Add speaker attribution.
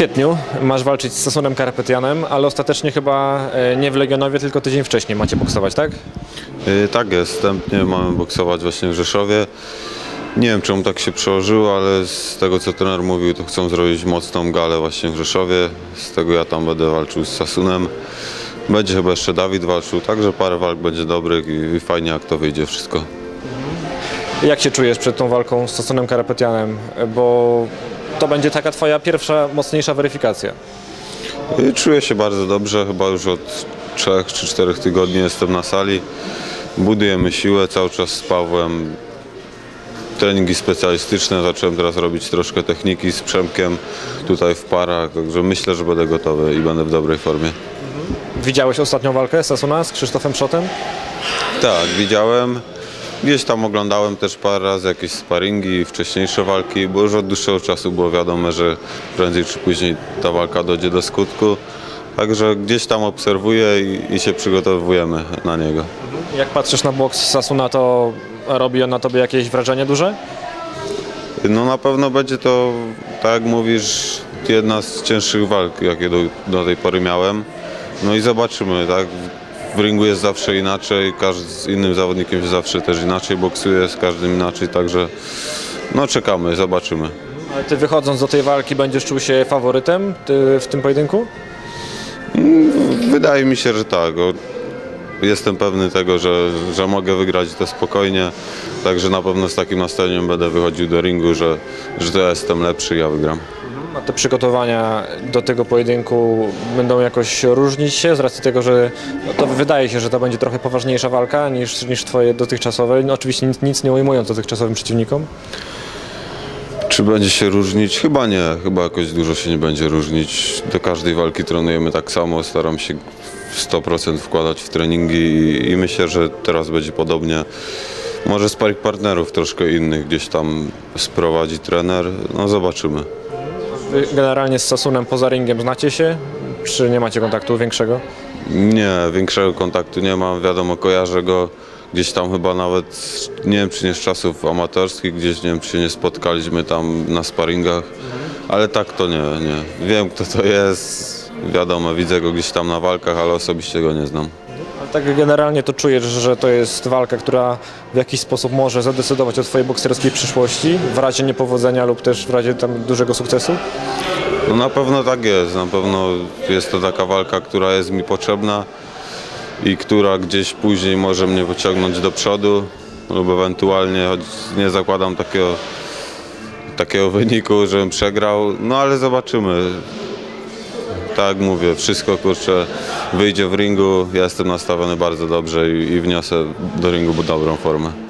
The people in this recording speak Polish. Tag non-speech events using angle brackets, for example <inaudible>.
Speaker 1: kwietniu masz walczyć z Sasunem Karapetianem, ale ostatecznie chyba e, nie w Legionowie, tylko tydzień wcześniej macie boksować, tak?
Speaker 2: Y, Tak jest, wstępnie mamy boksować właśnie w Rzeszowie. Nie wiem czemu tak się przełożyło, ale z tego co trener mówił, to chcą zrobić mocną galę właśnie w Rzeszowie. Z tego ja tam będę walczył z Sasunem. Będzie chyba jeszcze Dawid walczył, także parę walk będzie dobrych i fajnie jak to wyjdzie wszystko.
Speaker 1: Jak się czujesz przed tą walką z Sasunem Karapetianem? Bo to będzie taka twoja pierwsza, mocniejsza weryfikacja.
Speaker 2: Y, Czuję się bardzo dobrze, chyba już od 3 czy 4 tygodni jestem na sali. Budujemy siłę cały czas z Pawłem. Treningi specjalistyczne, zacząłem teraz robić troszkę techniki z Przemkiem tutaj w parach, także myślę, że będę gotowy i będę w dobrej formie.
Speaker 1: Widziałeś ostatnią walkę Sasuna z Krzysztofem Szotem?
Speaker 2: Tak, widziałem. Gdzieś tam oglądałem też parę razy jakieś sparingi, wcześniejsze walki, bo już od dłuższego czasu było wiadomo, że prędzej czy później ta walka dojdzie do skutku. Także gdzieś tam obserwuję i, i się przygotowujemy na niego.
Speaker 1: Jak patrzysz na boks Sasuna, to robi on na tobie jakieś wrażenie duże?
Speaker 2: No na pewno będzie to, tak jak mówisz, jedna z cięższych walk, jakie do, do tej pory miałem. No i zobaczymy, tak? W ringu jest zawsze inaczej, każdy z innym zawodnikiem się zawsze też inaczej boksuje, z każdym inaczej, także no czekamy, zobaczymy.
Speaker 1: Ale ty wychodząc do tej walki będziesz czuł się faworytem w tym pojedynku?
Speaker 2: Wydaje mi się, że tak. Jestem pewny tego, że, że mogę wygrać to spokojnie, także na pewno z takim nastawieniem będę wychodził do ringu, że, że to ja jestem lepszy i ja wygram.
Speaker 1: A te przygotowania do tego pojedynku będą jakoś różnić się z racji tego, że no to wydaje się, że to będzie trochę poważniejsza walka niż, niż twoje dotychczasowe. No, oczywiście nic, nic nie ujmując dotychczasowym przeciwnikom.
Speaker 2: Czy będzie się różnić? Chyba nie, chyba jakoś dużo się nie będzie różnić. Do każdej walki trenujemy tak samo, staram się w 100% wkładać w treningi i, i myślę, że teraz będzie podobnie. Może sparring partnerów troszkę innych gdzieś tam sprowadzi trener, no zobaczymy.
Speaker 1: Generalnie z Sasunem poza ringiem znacie się? Czy nie macie kontaktu większego?
Speaker 2: Nie, większego kontaktu nie mam, wiadomo, kojarzę go gdzieś tam chyba nawet, nie wiem czy nie z czasów amatorskich, gdzieś nie wiem czy się nie spotkaliśmy tam na sparingach, ale tak to nie, nie. Wiem kto to jest, wiadomo, widzę go gdzieś tam na walkach, ale osobiście go nie znam.
Speaker 1: Ale tak generalnie to czujesz, że to jest walka, która w jakiś sposób może zadecydować o twojej bokserskiej przyszłości w razie niepowodzenia lub też w razie tam dużego sukcesu?
Speaker 2: No na pewno tak jest, na pewno jest to taka walka, która jest mi potrzebna i która gdzieś później może mnie pociągnąć do przodu lub ewentualnie, choć nie zakładam takiego, takiego <laughs> wyniku, żebym przegrał, no ale zobaczymy. Tak jak mówię, wszystko kurczę wyjdzie w ringu, ja jestem nastawiony bardzo dobrze i, i wniosę do ringu dobrą formę.